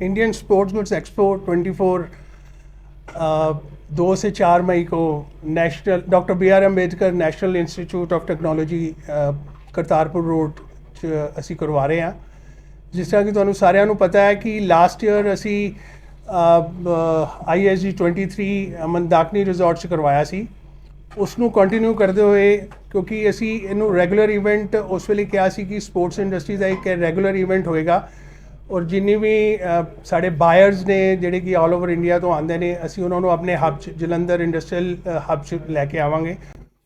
Indian sports goods expo 24 अ, दो से चार मई को national doctor B R Ambedkar national institute of technology Kartarpur road 'ਚ ਅਸੀਂ ਕਰਵਾ ਰਹੇ ਹਾਂ ਜਿਸ ਤਰ੍ਹਾਂ ਕਿ ਤੁਹਾਨੂੰ ਸਾਰਿਆਂ ਨੂੰ ਪਤਾ ਹੈ ਕਿ ਲਾਸਟ ਈਅਰ ਅਸੀਂ ਆਈਐਸਜੀ 23 ਮੰਦਾਕਨੀ ਰਿਜ਼ੋਰਟ 'ਚ ਕਰਵਾਇਆ ਸੀ ਉਸ ਨੂੰ ਕੰਟੀਨਿਊ ਕਰਦੇ ਹੋਏ ਕਿਉਂਕਿ ਅਸੀਂ ਇਹਨੂੰ ਰੈਗੂਲਰ ਇਵੈਂਟ ਉਸ ਵੇਲੇ ਕਿਹਾ ਸੀ ਕਿ ਸਪੋਰਟਸ ਇੰਡਸਟਰੀ ਦਾ ਇੱਕ ਰੈਗੂਲਰ ਇਵੈਂਟ ਹੋਏਗਾ ਔਰ ਜਿੰਨੀ ਵੀ ਸਾਡੇ ਬਾਇਰਸ ਨੇ ਜਿਹੜੇ ਕਿ ਆਲ ਓਵਰ ਇੰਡੀਆ ਤੋਂ ਆਉਂਦੇ ਨੇ ਅਸੀਂ ਉਹਨਾਂ ਨੂੰ ਆਪਣੇ ਹੱਬ 'ਚ ਜਲੰਧਰ ਇੰਡਸਟਰੀਅਲ ਹੱਬ 'ਚ ਲੈ ਕੇ ਆਵਾਂਗੇ।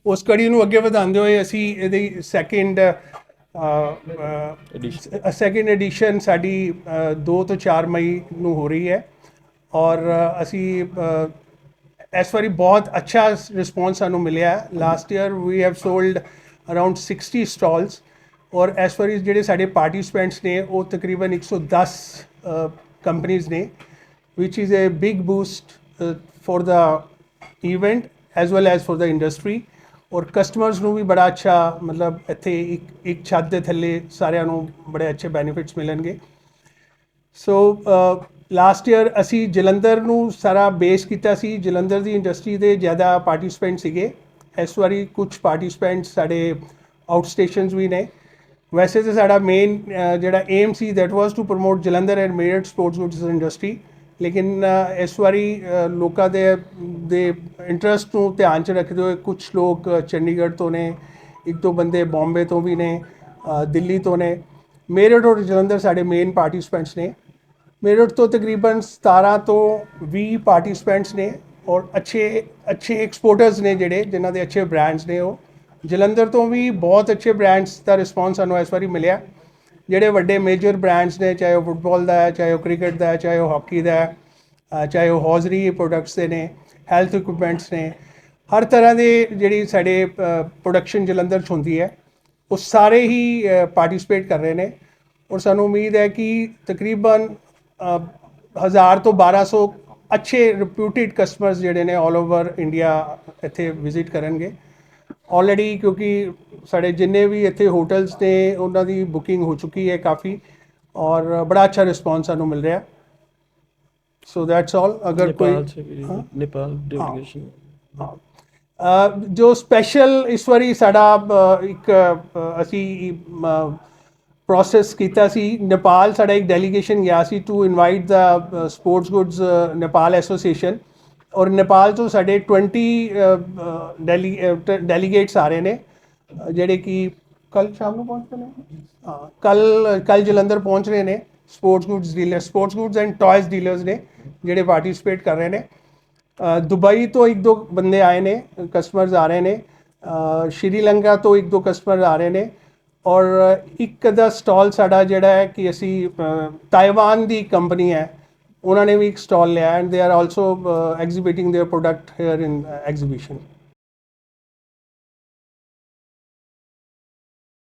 ਉਸ ਕੜੀ ਨੂੰ ਅੱਗੇ ਵਧਾਉਂਦੇ ਹੋਏ ਅਸੀਂ ਇਹਦੀ ਸੈਕਿੰਡ ਸੈਕਿੰਡ ਐਡੀਸ਼ਨ ਸਾਡੀ 2 ਤੋਂ 4 ਮਈ ਨੂੰ ਹੋ ਰਹੀ ਹੈ। ਔਰ ਅਸੀਂ ਇਸ ਵਾਰੀ ਬਹੁਤ ਅੱਛਾ ਰਿਸਪੌਂਸ ਸਾਨੂੰ ਮਿਲਿਆ। Last year we have sold around 60 stalls ਔਰ ਇਸ ਵਾਰੀ ਜਿਹੜੇ ਸਾਡੇ ਪਾਰਟਿਸਪੈਂਟਸ ਨੇ ਉਹ ਤਕਰੀਬਨ 110 ਕੰਪਨੀਆਂ ਨੇ which is a big boost uh, for the event as well as for the industry. ਔਰ ਕਸਟਮਰਸ ਨੂੰ ਵੀ ਬੜਾ ਅੱਛਾ ਮਤਲਬ ਇੱਥੇ ਇੱਕ ਇੱਕ ਛੱਤ ਦੇ ਥੱਲੇ ਸਾਰਿਆਂ ਨੂੰ ਬੜੇ ਅੱਛੇ ਬੈਨੀਫਿਟਸ ਮਿਲਣਗੇ। ਸੋ ਲਾਸਟ ਈਅਰ ਅਸੀਂ ਜਲੰਧਰ ਨੂੰ ਸਾਰਾ ਬੇਸ ਕੀਤਾ ਸੀ। ਜਲੰਧਰ ਦੀ ਇੰਡਸਟਰੀ ਦੇ ਜ਼ਿਆਦਾ ਪਾਰਟਿਸਪੈਂਟ ਸੀਗੇ। ਇਸ ਵਾਰੀ ਕੁਝ ਪਾਰਟਿਸਪੈਂਟ ਸਾਡੇ ਆਊਟ ਸਟੇਸ਼ਨਸ ਵੀ ਨੇ। ਵੈਸੇ ਤਾਂ ਸਾਡਾ ਮੇਨ ਜਿਹੜਾ aim C that was to promote Jalandhar and Meerut sports goods industry ਲੇਕਿਨ ਇਸ ਵਾਰੀ ਲੋਕਾਂ ਦੇ ਦੇ ਇੰਟਰਸਟ ਨੂੰ ਧਿਆਨ 'ਚ ਰੱਖਦੇ ਹੋਏ ਕੁਝ ਲੋਕ ਚੰਡੀਗੜ੍ਹ ਤੋਂ ਨੇ, ਇੱਕ ਦੋ ਬੰਦੇ ਬੰਬੇ ਤੋਂ ਵੀ ਨੇ ਦਿੱਲੀ ਤੋਂ ਨੇ। ਮੇਰਠ ਔਰ ਜਲੰਧਰ ਸਾਡੇ ਮੇਨ ਪਾਰਟਿਸਪੈਂਟਸ ਨੇ। ਮੇਰਠ ਤੋਂ ਤਕਰੀਬਨ 17 ਤੋਂ 20 ਪਾਰਟਿਸਪੈਂਟਸ ਨੇ ਔਰ ਅੱਛੇ ਅੱਛੇ ਐਕਸਪੋਰਟਰਸ ਨੇ ਜਿਹੜੇ, ਜਿਨ੍ਹਾਂ ਦੇ ਅੱਛੇ ਬ੍ਰਾਂਡਸ ਨੇ ਉਹ। ਜਲੰਧਰ ਤੋਂ ਵੀ ਬਹੁਤ ਅੱਛੇ ਬ੍ਰਾਂਡਸ ਦਾ ਰਿਸਪੌਂਸ ਸਾਨੂੰ ਇਸ ਵਾਰੀ ਮਿਲਿਆ। ਜਿਹੜੇ ਵੱਡੇ ਮੇਜਰ ਬ੍ਰਾਂਡਸ ਨੇ ਚਾਹੇ ਉਹ ਫੁੱਟਬਾਲ ਦਾ ਹੈ ਚਾਹੇ ਉਹ ਕ੍ਰਿਕਟ ਦਾ ਹੈ ਚਾਹੇ ਉਹ ਹਾਕੀ ਦਾ ਹੈ ਚਾਹੇ ਉਹ ਹੌਜ਼ਰੀ ਪ੍ਰੋਡਕਟਸ ਦੇ ਨੇ ਹੈਲਥ ਇਕਵਿਪਮੈਂਟਸ ਨੇ ਹਰ ਤਰ੍ਹਾਂ ਦੇ ਜਿਹੜੀ ਸਾਡੇ ਪ੍ਰੋਡਕਸ਼ਨ ਜਲੰਧਰ 'ਚ ਹੁੰਦੀ ਹੈ ਉਹ ਸਾਰੇ ਹੀ ਪਾਰਟਿਸਿਪੇਟ ਕਰ ਰਹੇ ਨੇ। ਔਰ ਸਾਨੂੰ ਉਮੀਦ ਹੈ ਕਿ ਤਕਰੀਬਨ ਅ, 1000 ਤੋਂ 1200 ਅੱਛੇ ਰਿਪਿਊਟਿਡ ਕਸਟਮਰਸ ਜਿਹੜੇ ਨੇ ਆਲ ਓਵਰ ਇੰਡੀਆ ਇੱਥੇ ਵਿਜ਼ਿਟ ਕਰਨਗੇ। ਆਲਰੇਡੀ ਕਿਉਂਕਿ ਸਾਡੇ ਜਿੰਨੇ ਵੀ ਇੱਥੇ ਹੋਟਲਸ ਤੇ ਉਹਨਾਂ ਦੀ ਬੁਕਿੰਗ ਹੋ ਚੁੱਕੀ ਹੈ ਕਾਫੀ ਔਰ ਬੜਾ ਅੱਛਾ ਰਿਸਪੌਂਸ ਸਾਨੂੰ ਮਿਲ ਰਿਹਾ। ਸੋ ਦੈਟਸ ਆਲ ਅਗਰ ਕੋਈ ਨੇਪਾਲ ਡੈਲੀਗੇਸ਼ਨ ਜੋ ਸਪੈਸ਼ਲ ਇਸ ਵਾਰੀ ਸਾਡਾ ਇੱਕ ਅਸੀਂ ਪ੍ਰੋਸੈਸ ਕੀਤਾ ਸੀ। ਨੇਪਾਲ ਸਾਡਾ ਇੱਕ ਡੈਲੀਗੇਸ਼ਨ ਗਿਆ ਸੀ to invite the sports goods Nepal association ਔਰ ਨੇਪਾਲ ਤੋਂ ਸਾਡੇ 20 ਡੈਲੀਗੇਟਸ ਆ ਰਹੇ ਨੇ ਜਿਹੜੇ ਕਿ ਕੱਲ ਸ਼ਾਮ ਨੂੰ ਪਹੁੰਚਦੇ ਨੇ? ਹਾਂ ਕੱਲ ਕੱਲ ਜਲੰਧਰ ਪਹੁੰਚ ਰਹੇ ਨੇ sports goods dealer sports goods and toys dealers ਨੇ ਜਿਹੜੇ ਪਾਰਟਿਸਿਪੇਟ ਕਰ ਰਹੇ ਨੇ। ਦੁਬਈ ਤੋਂ ਇੱਕ ਦੋ ਬੰਦੇ ਆਏ ਨੇ ਕਸਟਮਰਸ ਆ ਰਹੇ ਨੇ ਸ਼੍ਰੀਲੰਕਾ ਤੋਂ ਇੱਕ ਦੋ ਕਸਟਮਰ ਆ ਰਹੇ ਨੇ ਔਰ ਇੱਕ ਦਾ ਸਟਾਲ ਸਾਡਾ ਜਿਹੜਾ ਹੈ ਕਿ ਅਸੀਂ ਅ, ਤਾਇਵਾਨ ਦੀ ਕੰਪਨੀ ਹੈ Onanamik stall and they are also uh, exhibiting their product here in uh, exhibition.